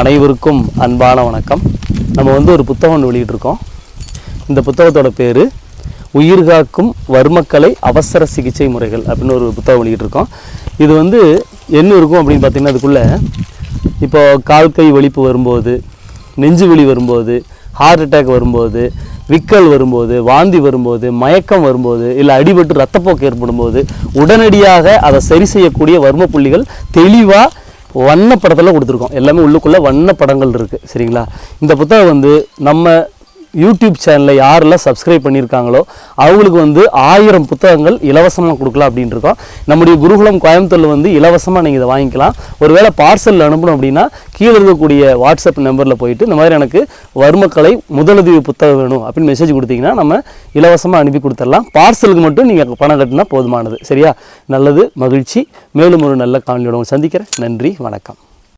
அனைவருக்கும் அன்பான வணக்கம். நம்ம வந்து ஒரு புத்தகம் ஒன்று வெளியிட்டிருக்கோம். இந்த புத்தகத்தோட பேர் உயிர்காக்கும் வர்மக்கலை அவசர சிகிச்சை முறைகள் அப்படின்னு ஒரு புத்தகம் வெளியிட்டிருக்கோம். இது வந்து என்ன இருக்கும் அப்படின்னு பார்த்தீங்கன்னா அதுக்குள்ளே இப்போ கால் கை வலிப்பு வரும்போது நெஞ்சு வலி வரும்போது ஹார்ட் அட்டாக் வரும்போது விக்கல் வரும்போது வாந்தி வரும்போது மயக்கம் வரும்போது இல்லை அடிபட்டு ரத்தப்போக்கு ஏற்படும்போது உடனடியாக அதை சரி செய்யக்கூடிய வர்ம புள்ளிகள் தெளிவாக வண்ணப்படத்தில் கொடுத்துருக்கோம். எல்லாமே உள்ளுக்குள்ளே வண்ணப்படங்கள் இருக்குது சரிங்களா? இந்த புத்தகம் வந்து நம்ம யூடியூப் சேனலை யாரெல்லாம் சப்ஸ்கிரைப் பண்ணியிருக்காங்களோ அவங்களுக்கு வந்து ஆயிரம் புத்தகங்கள் இலவசமாக கொடுக்கலாம் அப்படின்ட்டு இருக்கோம். நம்முடைய குருகுலம் கோயம்புத்தூரில் வந்து இலவசமாக நீங்கள் இதை வாங்கிக்கலாம். ஒருவேளை பார்சலில் அனுப்பணும் அப்படின்னா கீழே இருக்கக்கூடிய வாட்ஸ்அப் நம்பரில் போயிட்டு இந்த மாதிரி எனக்கு வர்மக்கலை முதலுதவி புத்தகம் வேணும் அப்படின்னு மெசேஜ் கொடுத்தீங்கன்னா நம்ம இலவசமாக அனுப்பி கொடுத்துடலாம். பார்சலுக்கு மட்டும் நீங்கள் பணம் கட்டினா போதுமானது. சரியா? நல்லது மகிழ்ச்சி. மேலும் ஒரு நல்ல காணொலியோட சந்திக்கிறேன். நன்றி வணக்கம்.